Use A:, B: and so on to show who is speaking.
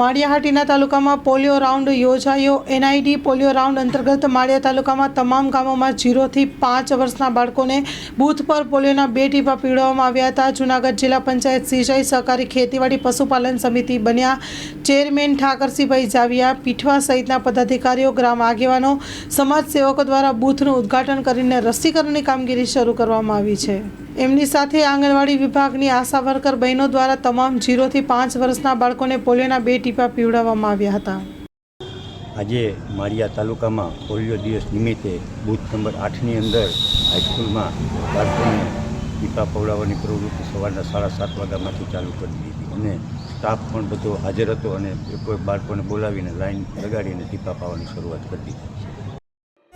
A: માળિયાહાટીના તાલુકામાં polio round યોજાયો. NID polio round અંતર્ગત માળિયા તાલુકામાં તમામ ગામોમાં જીરોથી પાંચ વર્ષના બાળકોને બૂથ પર પોલિયોના બે ટીપા પીવડાવવામાં આવ્યા હતા. જૂનાગઢ જિલ્લા પંચાયત સિંચાઈ સહકારી ખેતીવાડી પશુપાલન સમિતિ બન્યા. ચેરમેન ઠાકરસિંહભાઈ જાવિયા પીઠવા સહિતના પદાધિકારીઓ, ગ્રામ આગેવાનો સમાજ સેવકો દ્વારા બૂથનું ઉદ્ઘાટન કરીને રસીકરણની કામગીરી શરૂ કરવામાં આવી છે. એમની સાથે આંગણવાડી વિભાગની આશા વર્કર બહેનો દ્વારા તમામ જીરોથી પાંચ વર્ષના બાળકોને પોલિયોના બે ટીપા પીવડાવવામાં આવ્યા હતા.
B: આજે મારિયા તાલુકામાં પોલિયો દિવસ નિમિત્તે બૂથ નંબર આઠની અંદર હાઈસ્કૂલમાં બાળકોને ટીપા પવડાવવાની પ્રવૃત્તિ સવારના સાડા સાત વાગ્યામાંથી ચાલુ કરી દીધી અને સ્ટાફ પણ બધો હાજર હતો અને કોઈ બાળકોને બોલાવીને લાઈન લગાડીને ટીપા પાવાની શરૂઆત કરી દીધી